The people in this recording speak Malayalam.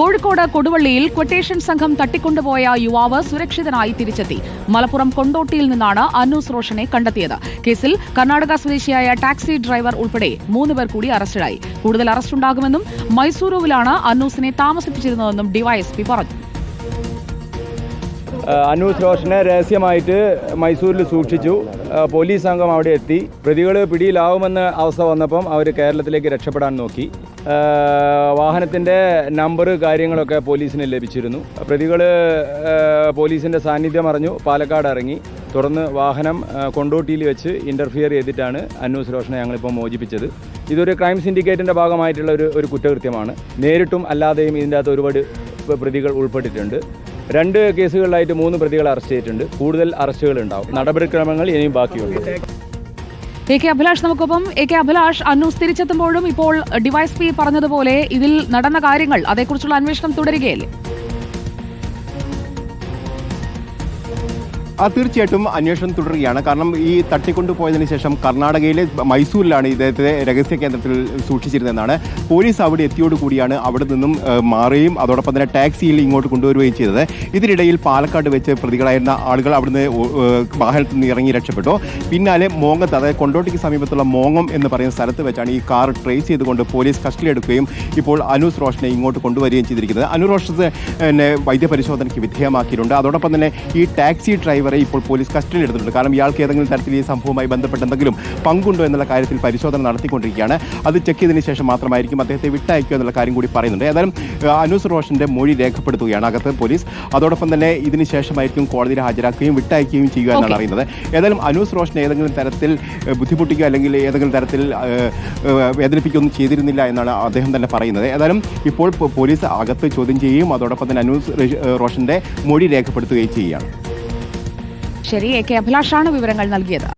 കോഴിക്കോട് കൊടുവള്ളിയിൽ ക്വട്ടേഷൻ സംഘം തട്ടിക്കൊണ്ടുപോയ യുവാവ് സുരക്ഷിതനായി തിരിച്ചെത്തി. മലപ്പുറം കൊണ്ടോട്ടിയിൽ നിന്നാണ് അനൂസ് റോഷനെ കണ്ടെത്തിയത്. കേസിൽ കർണാടക സ്വദേശിയായ ടാക്സി ഡ്രൈവർ ഉൾപ്പെടെ മൂന്നുപേർ കൂടി അറസ്റ്റിലായി. കൂടുതൽ അറസ്റ്റുണ്ടാകുമെന്നും മൈസൂരുവിലാണ് അനൂസിനെ താമസിപ്പിച്ചിരുന്നതെന്നും ഡിവൈഎസ്പി പറഞ്ഞു. അനൂസ് റോഷനെ രഹസ്യമായിട്ട് മൈസൂരിൽ സൂക്ഷിച്ചു. പോലീസ് സംഘം അവിടെ എത്തി. പ്രതികൾ പിടിയിലാവുമെന്ന അവസ്ഥ വന്നപ്പം അവർ കേരളത്തിലേക്ക് രക്ഷപ്പെടാൻ നോക്കി. വാഹനത്തിന്റെ നമ്പർ കാര്യങ്ങളൊക്കെ പോലീസിന് ലഭിച്ചിരുന്നു. പ്രതികൾ പോലീസിന്റെ സാന്നിധ്യം അറിഞ്ഞു. പാലക്കാട് ഇറങ്ങി. തുടർന്ന് വാഹനം കൊണ്ടോട്ടിയിൽ വെച്ച് ഇന്റർഫിയർ ചെയ്തിട്ടാണ് അന്നൂസ് റോഷനെ ഞങ്ങളിപ്പോൾ മോചിപ്പിച്ചത്. ഇതൊരു ക്രൈം സിൻഡിക്കേറ്റിന്റെ ഭാഗമായിട്ടുള്ള ഒരു ഒരു കുറ്റകൃത്യമാണ്. നേരിട്ടും അല്ലാതെയും ഇതിന്റെ അകത്ത് ഒരുപാട് പ്രതികൾ ഉൾപ്പെട്ടിട്ടുണ്ട്. രണ്ട് കേസുകളിലായിട്ട് മൂന്ന് പ്രതികളെ അറസ്റ്റ് ചെയ്തിട്ടുണ്ട്. കൂടുതൽ അറസ്റ്റുകൾ ഉണ്ടാവും നടപടിക്രമങ്ങൾ ഇനിയും ബാക്കിയുണ്ട് എ കെ അഭിലാഷ് നമുക്കൊപ്പം. എ കെ അഭിലാഷ് അന്നൂസ് തിരിച്ചെത്തുമ്പോഴും ഇപ്പോൾ ഡിവൈസ് പി പറഞ്ഞതുപോലെ ഇതിൽ നടന്ന കാര്യങ്ങൾ അതേക്കുറിച്ചുള്ള അന്വേഷണം തുടരുകയല്ലേ? ആ തീർച്ചയായിട്ടും അന്വേഷണം തുടരുകയാണ്. കാരണം ഈ തട്ടിക്കൊണ്ടുപോയതിനു ശേഷം കർണാടകയിലെ മൈസൂരിലാണ് ഇദ്ദേഹത്തെ രഹസ്യ കേന്ദ്രത്തിൽ സൂക്ഷിച്ചിരുന്നതെന്നാണ് പോലീസ് അവിടെ എത്തിയോടുകൂടിയാണ് അവിടെ നിന്നും മാറുകയും അതോടൊപ്പം തന്നെ ടാക്സിയിൽ ഇങ്ങോട്ട് കൊണ്ടുവരികയും ചെയ്തത്. ഇതിനിടയിൽ പാലക്കാട് വെച്ച് പ്രതികളായിരുന്ന ആളുകൾ അവിടുന്ന് വാഹനത്തിൽ നിന്ന് ഇറങ്ങി രക്ഷപ്പെട്ടു. പിന്നാലെ മോങ്ങത്ത് അതായത് കൊണ്ടോട്ടിക്ക് സമീപത്തുള്ള മോങ്ങം എന്ന് പറയുന്ന സ്ഥലത്ത് വെച്ചാണ് ഈ കാർ ട്രേസ് ചെയ്തുകൊണ്ട് പോലീസ് കസ്റ്റഡി എടുക്കുകയും ഇപ്പോൾ അനൂസ് റോഷനെ ഇങ്ങോട്ട് കൊണ്ടുവരികയും ചെയ്തിരിക്കുന്നത്. അനു പിന്നെ വൈദ്യപരിശോധനയ്ക്ക് വിധേയമാക്കിയിട്ടുണ്ട്. അതോടൊപ്പം തന്നെ ഈ ടാക്സി ഡ്രൈവറെ ഇപ്പോൾ പോലീസ് കസ്റ്റഡിയിൽ എടുത്തിട്ടുണ്ട്. കാരണം ഇയാൾക്ക് ഏതെങ്കിലും തരത്തിൽ ഈ സംഭവവുമായി ബന്ധപ്പെട്ട് എന്തെങ്കിലും പങ്കുണ്ടോ എന്നുള്ള കാര്യത്തിൽ പരിശോധന നടത്തിക്കൊണ്ടിരിക്കുകയാണ്. അത് ചെക്ക് ചെയ്തതിന് ശേഷം മാത്രമായിരിക്കും അദ്ദേഹത്തെ വിട്ടയക്കുക എന്നുള്ള കാര്യം കൂടി പറയുന്നുണ്ട്. ഏതായാലും അനൂസ് റോഷന്റെ മൊഴി രേഖപ്പെടുത്തുകയാണ് അകത്ത് പോലീസ്. അതോടൊപ്പം തന്നെ ഇതിന് ശേഷമായിരിക്കും കോടതിയിൽ ഹാജരാക്കുകയും വിട്ടയക്കുകയും ചെയ്യുക എന്നാണ് അറിയുന്നത്. ഏതായാലും അനൂസ് റോഷനെ ഏതെങ്കിലും തരത്തിൽ ബുദ്ധിമുട്ടിക്കുക അല്ലെങ്കിൽ ഏതെങ്കിലും തരത്തിൽ വേദനിപ്പിക്കുകയൊന്നും ചെയ്തിരുന്നില്ല എന്നാണ് അദ്ദേഹം തന്നെ പറയുന്നത്. ഏതായാലും ഇപ്പോൾ പോലീസ് അകത്ത് ചോദ്യം ചെയ്യുകയും അതോടൊപ്പം തന്നെ അനൂസ് റഷ്- റോഷന്റെ മൊഴി രേഖപ്പെടുത്തുകയും ചെയ്യുകയാണ്. ശരി. എ കെ അഭിലാഷാണ് വിവരങ്ങൾ നൽകിയത്.